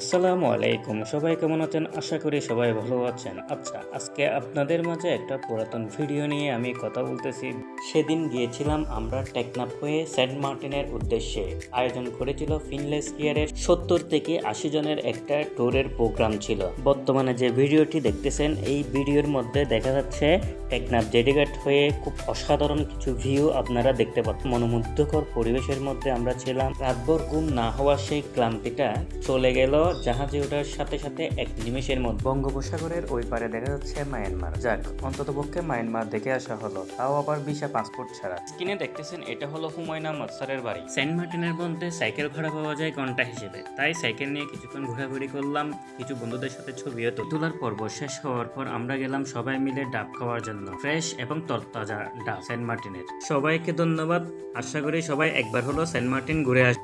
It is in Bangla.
আসসালামু আলাইকুম। সবাই কেমন আছেন? আশা করি সবাই ভালো আছেন। আচ্ছা আজকে আপনাদের মাঝে একটা পুরাতন ভিডিও নিয়ে আমি কথা বলতেছি। সেদিন গিয়েছিলাম আমরা টেকনাপ হয়ে সেন্ট মার্টিনের উদ্দেশ্যে। আয়োজন করেছিল ফিনলেস গিয়ারের সত্তর থেকে আশি জনের একটা ট্যুরের প্রোগ্রাম ছিল। বর্তমানে যে ভিডিওটি দেখতেছেন, এই ভিডিওর মধ্যে দেখা যাচ্ছে টেকনাপ জেডিঘাট হয়ে খুব অসাধারণ কিছু ভিউ আপনারা দেখতে পাচ্ছেন। মনোমুগ্ধকর পরিবেশের মধ্যে আমরা ছিলাম। রাতভর ঘুম না হওয়ার সেই ক্লান্তিটা চলে গেল। জাহাজে ওঠার সাথে সাথে এক নিমেষের মধ্যে বঙ্গোপসাগরের ওই পারে দেখা যাচ্ছে মায়ানমার। যাক অন্তত পক্ষে মায়ানমার দেখে আসা হলো। তাও আবার ভিসা পাসপোর্ট ছাড়া। স্ক্রিনে দেখতেছেন এটা হলো হুমায়ুন আহমদ স্যারের বাড়ি। সেন্ট মার্টিনের মধ্যে সাইকেল ভাড়া পাওয়া যায় ঘণ্টা হিসেবে। তাই সাইকেল নিয়ে কিছুক্ষণ ঘোরাঘুরি করলাম কিছু বন্ধুদের সাথে ছবিও তো তোলার পর্ব শেষ হওয়ার পর আমরা গেলাম সবাই মিলে ডাব খাওয়ার জন্য। ফ্রেশ এবং তরতাজা ডাব সেন্ট মার্টিনের। সবাইকে ধন্যবাদ। আশা করি সবাই একবার হলো সেন্ট মার্টিন ঘুরে আস